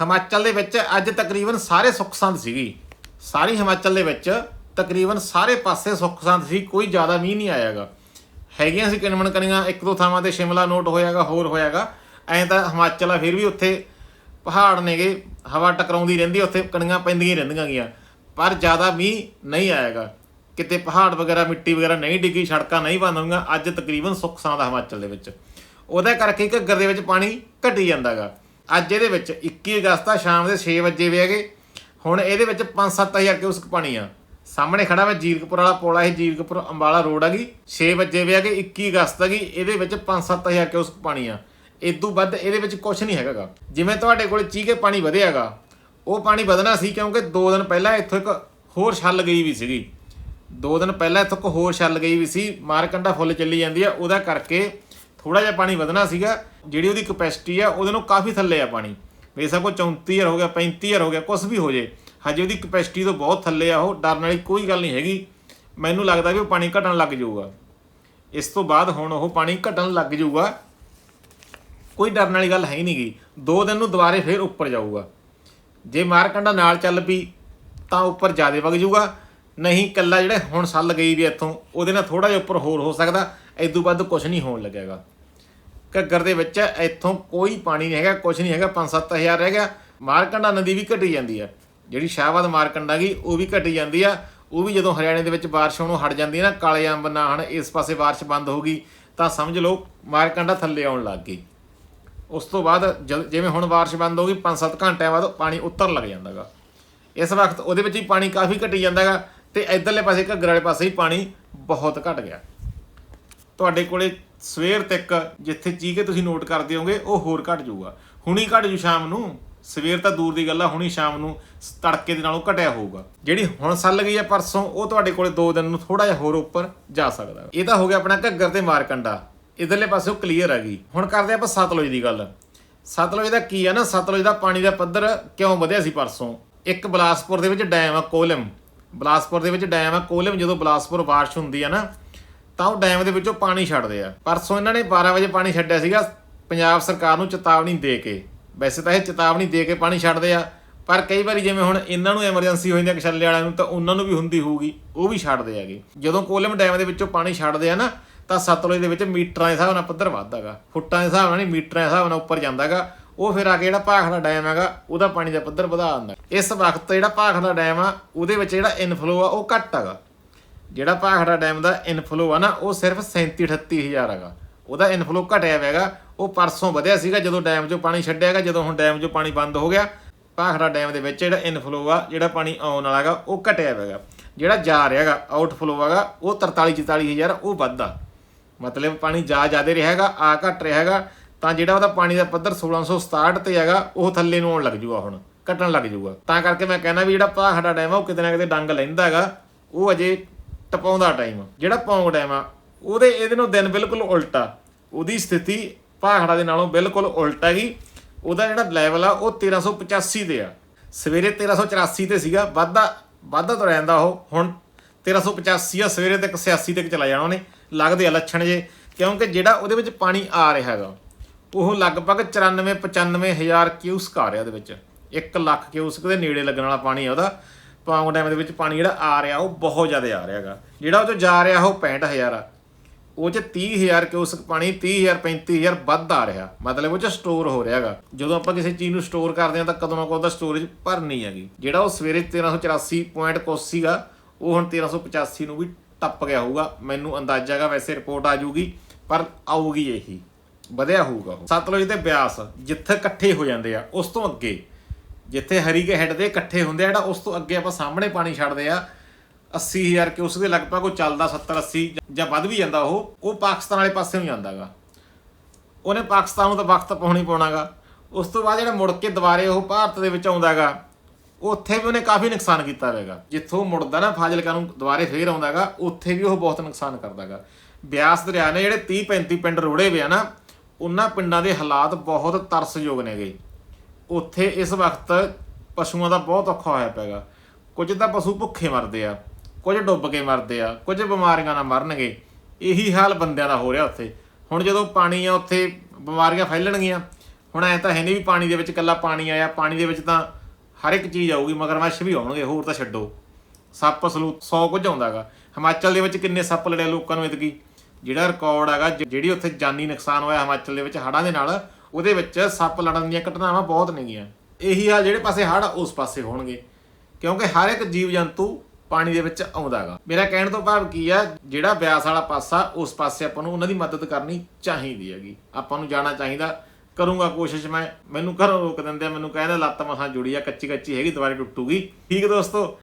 ਹਿਮਾਚਲ ਦੇ ਵਿੱਚ ਅੱਜ ਤਕਰੀਬਨ ਸਾਰੇ ਸੁੱਖ ਸੰਦ ਸੀਗੀ। ਸਾਰੀ ਹਿਮਾਚਲ ਦੇ ਵਿੱਚ ਤਕਰੀਬਨ ਸਾਰੇ ਪਾਸੇ ਸੁੱਖ ਸੰਦ ਸੀ, ਕੋਈ ਜ਼ਿਆਦਾ ਮੀਂਹ ਨਹੀਂ ਆਇਆਗਾ। ਹੈਗੀਆਂ ਸੀ ਕਿਣਮਣ ਕਣੀਆਂ, ਇੱਕ ਦੋ ਥਾਵਾਂ ਤੇ ਸ਼ਿਮਲਾ ਨੋਟ ਹੋਇਆਗਾ, ਹੋਰ ਹੋਇਆਗਾ। ਐਂ ਤਾਂ ਹਿਮਾਚਲ ਆ, ਫਿਰ ਵੀ ਉੱਥੇ ਪਹਾੜ ਨੇਗੇ, ਹਵਾ ਟਕਰਾਉਂਦੀ ਰਹਿੰਦੀ ਉੱਥੇ ਕਣੀਆਂ ਪੈਂਦੀਆਂ ਹੀ ਰਹਿੰਦੀਆਂ ਗੀਆਂ। ਪਰ ਜ਼ਿਆਦਾ ਮੀਂਹ ਨਹੀਂ ਆਏਗਾ ਕਿਤੇ ਪਹਾੜ ਵਗੈਰਾ, ਮਿੱਟੀ ਵਗੈਰਾ ਨਹੀਂ ਡਿੱਗੀ, ਸੜਕਾਂ ਨਹੀਂ ਬੰਦ ਹੋਈਆਂ, ਅੱਜ ਤਕਰੀਬਨ ਸੁੱਖ ਸਾਂਦ ਆ ਹਿਮਾਚਲ ਦੇ ਵਿੱਚ। ਉਹਦੇ ਕਰਕੇ ਘੱਗਰ ਦੇ ਵਿੱਚ ਪਾਣੀ ਘਟੀ ਜਾਂਦਾਗਾ। ਅੱਜ ਇਹਦੇ ਵਿੱਚ 21 ਅਗਸਤ ਆ, ਸ਼ਾਮ ਦੇ 6 ਵਜੇ ਵੀ ਹੈਗੇ। ਹੁਣ ਇਹਦੇ ਵਿੱਚ 5-7000 ਕਿਊਸਕ ਪਾਣੀ ਆ। ਸਾਹਮਣੇ ਖੜਾ ਮੈਂ ਜੀਰਕਪੁਰ ਵਾਲਾ ਪੁਲ ਆ, ਇਹ ਜੀਰਕਪੁਰ ਅੰਬਾਲਾ ਰੋਡ ਹੈਗੀ। 6 ਵਜੇ ਵੀ ਹੈਗੇ 21 ਅਗਸਤ ਹੈਗੀ। ਇਹਦੇ ਵਿੱਚ 5-7000 ਕਿਊਸਕ ਪਾਣੀ ਆ। ਇਦੋਂ ਵੱਧ ਇਹਦੇ ਵਿੱਚ ਕੁਝ ਨਹੀਂ ਹੈਗਾਗਾ। ਜਿਵੇਂ ਤੁਹਾਡੇ ਕੋਲ ਚੀਕੇ ਪਾਣੀ ਵਧਿਆਗਾ, ਉਹ ਪਾਣੀ ਵਧਣਾ ਸੀ ਕਿਉਂਕਿ 2 ਦਿਨ ਪਹਿਲਾਂ ਇੱਥੋਂ ਇੱਕ ਹੋਰ ਛੱਲ ਗਈ ਵੀ ਸੀਗੀ। 2 ਦਿਨ ਪਹਿਲਾਂ ਇੱਥੋਂ ਇੱਕ ਹੋਰ ਛੱਲ ਗਈ ਵੀ ਸੀ। ਮਾਰਕੰਡਾ ਫੁੱਲ ਚੱਲੀ ਜਾਂਦੀ ਆ, ਉਹਦਾ ਕਰਕੇ ਥੋੜਾ ਜਿਹਾ ਪਾਣੀ ਵਧਣਾ ਸੀਗਾ। ਜਿਹੜੀ ਉਹਦੀ ਕਪੈਸਿਟੀ ਆ, ਉਹਦੇ ਨੂੰ ਕਾਫੀ ਥੱਲੇ ਆ ਪਾਣੀ। ਬੇਸ਼ੱਕ ਉਹ 34000 ਹੋ ਗਿਆ 35000 ਹੋ ਗਿਆ ਕੁਝ ਵੀ ਹੋ ਜੇ, ਹਜੇ ਉਹਦੀ ਕਪੈਸਿਟੀ ਤੋਂ ਬਹੁਤ ਥੱਲੇ ਆ ਉਹ, ਡਰਨ ਵਾਲੀ ਕੋਈ ਗੱਲ ਨਹੀਂ ਹੈਗੀ। ਮੈਨੂੰ ਲੱਗਦਾ ਵੀ ਉਹ ਪਾਣੀ ਘਟਣ ਲੱਗ ਜਾਊਗਾ। ਇਸ ਤੋਂ ਬਾਅਦ ਹੁਣ ਉਹ ਪਾਣੀ ਘਟਣ ਲੱਗ ਜਾਊਗਾ। ਕੋਈ ਡਰਨ ਵਾਲੀ ਗੱਲ ਹੈ ਹੀ ਨਹੀਂਗੀ। ਦੋ ਦਿਨ ਨੂੰ ਦੁਬਾਰੇ ਫੇਰ ਉੱਪਰ ਜਾਊਗਾ। ਜੇ ਮਾਰਕੰਡਾ ਨਾਲ ਚੱਲ ਪਈ, ਤਾਂ ਉੱਪਰ ਜ਼ਿਆਦਾ ਵਗ ਜਾਊਗਾ। ਨਹੀਂ ਕੱਲਾ ਜਿਹੜੇ ਹੁਣ ਸੱਲ ਗਈ ਵੀ ਇੱਥੋਂ, ਉਹਦੇ ਨਾਲ ਥੋੜਾ ਜਿਹਾ ਉੱਪਰ ਹੋਰ ਹੋ ਸਕਦਾ। ਐਦੋਂ ਵੱਧ ਕੁਝ ਨਹੀਂ ਹੋਣ ਲੱਗੇਗਾ ਘੱਗਰ ਦੇ ਵਿੱਚ ਇੱਥੋਂ ਕੋਈ ਪਾਣੀ ਨਹੀਂ ਹੈਗਾ ਕੁਝ ਨਹੀਂ ਹੈਗਾ 5-7000 ਰਹਿ ਗਿਆ। ਮਾਰਕੰਡਾ ਨਦੀ ਵੀ ਘਟੀ ਜਾਂਦੀ ਆ। ਜਿਹੜੀ ਸ਼ਾਹਬਾਦ ਮਾਰਕੰਡਾ ਗਈ ਉਹ ਵੀ ਘਟੀ ਜਾਂਦੀ ਆ। ਉਹ ਵੀ ਜਦੋਂ ਹਰਿਆਣੇ ਦੇ ਵਿੱਚ ਬਾਰਿਸ਼ ਹੋਣੋਂ ਹਟ ਜਾਂਦੀ ਹੈ ਨਾ, ਕਾਲੇ ਅੰਬ ਨਾ ਨਾਹਣ ਇਸ ਪਾਸੇ ਬਾਰਿਸ਼ ਬੰਦ ਹੋ ਗਈ, ਤਾਂ ਸਮਝ ਲਓ ਮਾਰਕੰਡਾ ਥੱਲੇ ਆਉਣ ਲੱਗ ਗਈ। ਉਸ ਤੋਂ ਬਾਅਦ ਜਦ- ਜਿਵੇਂ ਹੁਣ ਬਾਰਿਸ਼ ਬੰਦ ਹੋ ਗਈ 5-7 ਘੰਟਿਆਂ ਬਾਅਦ ਪਾਣੀ ਉੱਤਰ ਲੱਗ ਜਾਂਦਾਗਾ ਇਸ ਵਕਤ ਉਹਦੇ ਵਿੱਚ ਹੀ ਪਾਣੀ ਕਾਫੀ ਘਟੀ ਜਾਂਦਾਗਾ ਤੇ ਇਧਰਲੇ ਪਾਸੇ, ਘੱਗਰ ਵਾਲੇ ਪਾਸੇ ਹੀ ਪਾਣੀ ਬਹੁਤ ਘਟ ਗਿਆ। ਤੁਹਾਡੇ ਕੋਲੇ ਸਵੇਰ ਤੱਕ ਜਿੱਥੇ ਚੀਕੇ ਤੁਸੀਂ ਨੋਟ ਕਰਦੇ ਹੋਗੇ ਉਹ ਹੋਰ ਘਟ ਜਾਊਗਾ। ਹੁਣੀ ਘਟ ਜੂ ਸ਼ਾਮ ਨੂੰ। ਸਵੇਰ ਤਾਂ ਦੂਰ ਦੀ ਗੱਲ ਆ, ਹੁਣੀ ਸ਼ਾਮ ਨੂੰ ਤੜਕੇ ਦੇ ਨਾਲੋਂ ਘਟਿਆ ਹੋਊਗਾ। ਜਿਹੜੀ ਹੁਣ ਸੱਲ ਗਈ ਆ ਪਰਸੋਂ, ਉਹ ਤੁਹਾਡੇ ਕੋਲੇ 2 ਦਿਨ ਨੂੰ ਥੋੜਾ ਜਿਹਾ ਹੋਰ ਉੱਪਰ ਜਾ ਸਕਦਾ। ਇਹ ਤਾਂ ਹੋ ਗਿਆ ਆਪਣਾ ਘੱਗਰ ਤੇ ਮਾਰਕੰਡਾ। ਇਧਰਲੇ ਪਾਸੇ ਉਹ ਕਲੀਅਰ ਹੈਗੀ ਹੁਣ ਕਰਦੇ ਆਪਾਂ ਸਤਲੁਜ ਦੀ ਗੱਲ। ਸਤਲੁਜ ਦਾ ਕੀ ਆ ਨਾ, ਸਤਲੁਜ ਦਾ ਪਾਣੀ ਦਾ ਪੱਧਰ ਕਿਉਂ ਵਧਿਆ ਸੀ ਪਰਸੋਂ? ਇੱਕ ਬਲਾਸਪੁਰ ਦੇ ਵਿੱਚ ਡੈਮ ਆ ਕੋਲਮ। ਬਲਾਸਪੁਰ ਦੇ ਵਿੱਚ ਡੈਮ ਆ ਕੋਲਮ, ਜਦੋਂ ਬਲਾਸਪੁਰ ਬਾਰਿਸ਼ ਹੁੰਦੀ ਆ ਨਾ ਤਾਂ ਉਹ ਡੈਮ ਦੇ ਵਿੱਚੋਂ ਪਾਣੀ ਛੱਡਦੇ ਆ। ਪਰਸੋਂ ਇਹਨਾਂ ਨੇ 12 ਵਜੇ ਪਾਣੀ ਛੱਡਿਆ ਸੀਗਾ, ਪੰਜਾਬ ਸਰਕਾਰ ਨੂੰ ਚੇਤਾਵਨੀ ਦੇ ਕੇ। ਵੈਸੇ ਤਾਂ ਇਹ ਚੇਤਾਵਨੀ ਦੇ ਕੇ ਪਾਣੀ ਛੱਡਦੇ ਆ, ਪਰ ਕਈ ਵਾਰੀ ਜਿਵੇਂ ਹੁਣ ਇਹਨਾਂ ਨੂੰ ਐਮਰਜੈਂਸੀ ਹੋ ਜਾਂਦੀ ਹੈ ਕਿਸ਼ਲੇ ਵਾਲਿਆਂ ਨੂੰ, ਤਾਂ ਉਹਨਾਂ ਨੂੰ ਵੀ ਹੁੰਦੀ ਹੋਊਗੀ, ਉਹ ਵੀ ਛੱਡਦੇ ਹੈਗੇ। ਜਦੋਂ ਕੋਲਮ ਡੈਮ ਦੇ ਵਿੱਚੋਂ ਪਾਣੀ ਛੱਡਦੇ ਆ ਨਾ, ਤਾਂ ਸਤਲੁਜ ਦੇ ਵਿੱਚ ਮੀਟਰਾਂ ਦੇ ਹਿਸਾਬ ਨਾਲ ਪੱਧਰ ਵੱਧਦਾਗਾ। ਫੁੱਟਾਂ ਦੇ ਹਿਸਾਬ ਨਾਲ ਨਹੀਂ, ਮੀਟਰਾਂ ਦੇ ਹਿਸਾਬ ਨਾਲ ਉੱਪਰ ਜਾਂਦਾਗਾ। ਉਹ ਫਿਰ ਆ ਕੇ ਜਿਹੜਾ ਭਾਖੜਾ ਡੈਮ ਹੈਗਾ, ਉਹਦਾ ਪਾਣੀ ਦਾ ਪੱਧਰ ਵਧਾ ਦਿੰਦਾ। ਇਸ ਵਕਤ ਜਿਹੜਾ ਭਾਖੜਾ ਡੈਮ ਆ, ਉਹਦੇ ਵਿੱਚ ਜਿਹੜਾ ਇਨਫਲੋ ਆ, ਉਹ ਘੱਟ ਹੈਗਾ। ਜਿਹੜਾ ਭਾਖੜਾ ਡੈਮ ਦਾ ਇਨਫਲੋ ਆ ਨਾ, ਉਹ ਸਿਰਫ 37 38000 ਹੈਗਾ। ਉਹਦਾ ਇਨਫਲੋ ਘਟਿਆ ਹੋਇਆ ਹੈਗਾ। ਉਹ ਪਰਸੋਂ ਵਧਿਆ ਸੀਗਾ, ਜਦੋਂ ਡੈਮ 'ਚੋਂ ਪਾਣੀ ਛੱਡਿਆਗਾ ਜਦੋਂ ਹੁਣ ਡੈਮ 'ਚੋਂ ਪਾਣੀ ਬੰਦ ਹੋ ਗਿਆ। ਭਾਖੜਾ ਡੈਮ ਦੇ ਵਿੱਚ ਜਿਹੜਾ ਇਨਫਲੋ ਆ, ਜਿਹੜਾ ਪਾਣੀ ਆਉਣ ਵਾਲਾ ਹੈਗਾ, ਉਹ ਘਟਿਆ ਹੋਇਆ ਜਿਹੜਾ ਜਾ ਰਿਹਾ ਹੈਗਾ ਆਊਟਫਲੋ ਹੈਗਾ, ਉਹ 43 44000 ਉਹ ਵੱਧਦਾ। ਮਤਲਬ ਪਾਣੀ ਜਾ ਜ਼ਿਆਦਾ ਰਿਹਾ ਹੈਗਾ, ਆ ਘਟ ਰਿਹਾ ਹੈਗਾ, ਤਾਂ ਜਿਹੜਾ ਉਹਦਾ ਪਾਣੀ ਦਾ ਪੱਧਰ 1667 ਤੇ ਹੈਗਾ, ਉਹ ਥੱਲੇ ਨੂੰ ਆਉਣ ਲੱਗ ਜੂਗਾ ਹੁਣ, ਘਟਣ ਲੱਗ ਜੂਗਾ। ਤਾਂ ਕਰਕੇ ਮੈਂ ਕਹਿੰਦਾ ਵੀ ਜਿਹੜਾ ਭਾਖੜਾ ਡੈਮ ਆ, ਉਹ ਕਿਤੇ ਨਾ ਕਿਤੇ ਡੰਗ ਲੈਂਦਾ ਹੈਗਾ। ਉਹ ਅਜੇ ਟਪਾਉਂਦਾ ਟਾਈਮ ਜਿਹੜਾ ਪੌਂਗ ਡੈਮ ਆ, ਉਹਦੇ ਇਹਦੇ ਨੂੰ ਦਿਨ ਬਿਲਕੁਲ ਉਲਟਾ। ਉਹਦੀ ਸਥਿਤੀ ਭਾਖੜਾ ਦੇ ਨਾਲੋਂ ਬਿਲਕੁਲ ਉਲਟਾ ਹੈਗੀ ਉਹਦਾ ਜਿਹੜਾ ਲੈਵਲ ਆ, ਉਹ 1385 ਤੇ ਆ। ਸਵੇਰੇ 1384 ਤੇ ਸੀਗਾ, ਵਾਧਾ ਵਾਧਾ ਤੁਰ ਰਹਿੰਦਾ ਉਹ। ਹੁਣ 1385 ਆ, ਸਵੇਰੇ ਤੱਕ 86 ਤੱਕ ਚਲਾ ਜਾਣਾ ਉਹਨੇ। ਲੱਗਦੇ ਆ ਲੱਛਣ ਜੇ। ਕਿਉਂਕਿ ਜਿਹੜਾ ਉਹਦੇ ਵਿੱਚ ਪਾਣੀ ਆ ਰਿਹਾ ਹੈਗਾ, ਉਹ ਲਗਭਗ 94 95 ਹਜ਼ਾਰ ਕਿਊਸਕ ਆ ਰਿਹਾ ਉਹਦੇ ਵਿੱਚ। 1 ਲੱਖ ਕਿਊਸਕ ਦੇ ਨੇੜੇ ਲੱਗਣ ਵਾਲਾ ਪਾਣੀ ਆ ਉਹਦਾ। ਪੌਂਗ ਡੈਮ ਦੇ ਵਿੱਚ ਪਾਣੀ ਜਿਹੜਾ ਆ ਰਿਹਾ, ਉਹ ਬਹੁਤ ਜ਼ਿਆਦਾ ਆ ਰਿਹਾ ਹੈਗਾ। ਜਿਹੜਾ ਉਹ ਚੋਂ ਜਾ ਰਿਹਾ, ਉਹ 65000 ਆ। ਉਹ ਚ 30000 ਕਿਊਸਕ ਪਾਣੀ 30000 35000 ਵੱਧ ਆ ਰਿਹਾ। ਮਤਲਬ ਉਹ ਚ ਸਟੋਰ ਹੋ ਰਿਹਾ ਹੈਗਾ। ਜਦੋਂ ਆਪਾਂ ਕਿਸੇ ਚੀਜ਼ ਨੂੰ ਸਟੋਰ ਕਰਦੇ ਹਾਂ, ਤਾਂ ਕਦੋਂ ਨਾ ਕਦੋਂ ਦਾ ਸਟੋਰੇਜ ਭਰਨੀ ਹੈਗੀ। ਜਿਹੜਾ ਉਹ ਸਵੇਰੇ 1384 ਪੁਆਇੰਟ ਕੁਛ ਸੀਗਾ, ਉਹ ਹੁਣ 1385 ਨੂੰ ਵੀ ਟੱਪ ਗਿਆ ਹੋਊਗਾ। ਮੈਨੂੰ ਅੰਦਾਜ਼ਾ ਹੈਗਾ, ਵੈਸੇ ਰਿਪੋਰਟ ਆ ਜੂਗੀ ਪਰ ਆਊਗੀ ਇਹੀ। ਵਧਿਆ ਹੋਊਗਾ ਉਹ। ਸਤਲੁਜ ਤੇ ਬਿਆਸ, ਜਿੱਥੇ ਇਕੱਠੇ ਹੋ ਜਾਂਦੇ ਆ, ਉਸ ਤੋਂ ਅੱਗੇ। ਜਿੱਥੇ ਹਰੀ ਕੇ ਹੈਡ ਦੇ ਇਕੱਠੇ ਹੁੰਦੇ ਆ, ਜਿਹੜਾ ਉਸ ਤੋਂ ਅੱਗੇ ਆਪਾਂ ਸਾਹਮਣੇ ਪਾਣੀ ਛੱਡਦੇ ਆ 80000 ਕਿ ਉਸ ਦੇ ਲਗਭਗ ਉਹ ਚੱਲਦਾ 70 80 ਜਾਂ ਵੱਧ ਵੀ ਜਾਂਦਾ ਉਹ ਉਹ ਪਾਕਿਸਤਾਨ ਵਾਲੇ ਪਾਸੇ ਨੂੰ ਜਾਂਦਾਗਾ। ਉਹਨੇ ਪਾਕਿਸਤਾਨ ਨੂੰ ਤਾਂ ਵਕਤ ਪਾਉਣੀ ਪਾਉਣਾਗਾ। ਉਸ ਤੋਂ ਬਾਅਦ ਜਿਹੜਾ ਮੁੜ ਕੇ ਦੁਬਾਰੇ ਉਹ ਭਾਰਤ ਦੇ ਵਿੱਚ ਆਉਂਦਾਗਾ, ਉੱਥੇ ਵੀ ਉਹਨੇ ਕਾਫੀ ਨੁਕਸਾਨ ਕੀਤਾ ਹੋਵੇਗਾ। ਜਿੱਥੋਂ ਮੁੜਦਾ ਨਾ ਫਾਜ਼ਿਲਕਾ ਨੂੰ ਦੁਬਾਰੇ ਫੇਰ ਆਉਂਦਾਗਾ, ਉੱਥੇ ਵੀ ਉਹ ਬਹੁਤ ਨੁਕਸਾਨ ਕਰਦਾਗਾ। ਬਿਆਸ ਦਰਿਆ ਨੇ ਜਿਹੜੇ 30 35 ਪਿੰਡ ਰੋੜੇ ਵੇ ਆ ਨਾ, ਉਹਨਾਂ ਪਿੰਡਾਂ ਦੇ ਹਾਲਾਤ ਬਹੁਤ ਤਰਸਯੋਗ ਨੇਗੇ। ਉੱਥੇ ਇਸ ਵਕਤ ਪਸ਼ੂਆਂ ਦਾ ਬਹੁਤ ਔਖਾ ਹੋਇਆ ਪਿਆਗਾ ਕੁਝ ਤਾਂ ਪਸ਼ੂ ਭੁੱਖੇ ਮਰਦੇ ਆ, ਕੁਝ ਡੁੱਬ ਕੇ ਮਰਦੇ ਆ, ਕੁਝ ਬਿਮਾਰੀਆਂ ਨਾਲ ਮਰਨਗੇ। ਇਹੀ ਹਾਲ ਬੰਦਿਆਂ ਦਾ ਹੋ ਰਿਹਾ ਉੱਥੇ। ਹੁਣ ਜਦੋਂ ਪਾਣੀ ਆ, ਉੱਥੇ ਬਿਮਾਰੀਆਂ ਫੈਲਣਗੀਆਂ। ਹੁਣ ਐ ਤਾਂ ਹੈ ਨਹੀਂ ਵੀ ਪਾਣੀ ਦੇ ਵਿੱਚ ਇਕੱਲਾ ਪਾਣੀ ਆਇਆ। ਪਾਣੀ ਦੇ ਵਿੱਚ ਤਾਂ ਹਰ ਇੱਕ ਚੀਜ਼ ਆਊਗੀ ਮਗਰਮੱਛ ਵੀ ਆਉਣਗੇ, ਹੋਰ ਤਾਂ ਛੱਡੋ। ਸੱਪ ਸਲੂਤ 100 ਕੁਝ ਆਉਂਦਾਗਾ ਹਿਮਾਚਲ ਦੇ ਵਿੱਚ ਕਿੰਨੇ ਸੱਪ ਲੜਿਆ ਲੋਕਾਂ ਨੂੰ ਇਤਕੀ ਜਿਹੜਾ ਰਿਕਾਰਡ ਹੈਗਾ ਜਿਹੜੀ ਉੱਥੇ ਜਾਨੀ ਨੁਕਸਾਨ ਹੋਇਆ ਹਿਮਾਚਲ ਦੇ ਵਿੱਚ ਹੜ੍ਹਾਂ ਦੇ ਨਾਲ ਉਹਦੇ ਵਿੱਚ ਸੱਪ ਲੜਨ ਦੀਆਂ ਘਟਨਾਵਾਂ ਬਹੁਤ ਨੇਗੀਆਂ। ਇਹੀ ਹਾਲ ਜਿਹੜੇ ਪਾਸੇ ਹੜ੍ਹ, ਉਸ ਪਾਸੇ ਹੋਣਗੇ। ਕਿਉਂਕਿ ਹਰ ਇੱਕ ਜੀਵ ਜੰਤੂ ਪਾਣੀ ਦੇ ਵਿੱਚ ਆਉਂਦਾਗਾ। ਮੇਰਾ ਕਹਿਣ ਤੋਂ ਭਾਵ ਕੀ ਆ, ਜਿਹੜਾ ਬਿਆਸ ਵਾਲਾ ਪਾਸਾ, ਉਸ ਪਾਸੇ ਆਪਾਂ ਨੂੰ ਉਹਨਾਂ ਦੀ ਮਦਦ ਕਰਨੀ ਚਾਹੀਦੀ ਹੈਗੀ। ਆਪਾਂ ਨੂੰ ਜਾਣਾ ਚਾਹੀਦਾ, ਕਰੂੰਗਾ ਕੋਸ਼ਿਸ਼ ਮੈਂ। ਮੈਨੂੰ ਘਰੋਂ ਰੋਕ ਦਿੰਦੇ ਮੈਨੂੰ ਕਹਿੰਦੇ ਲੱਤ ਮਸਾਂ ਜੁੜੀ ਆ ਕੱਚੀ ਕੱਚੀ ਹੈਗੀ, ਦੁਬਾਰੇ ਟੁੱਟੂਗੀ। ਠੀਕ ਦੋਸਤੋ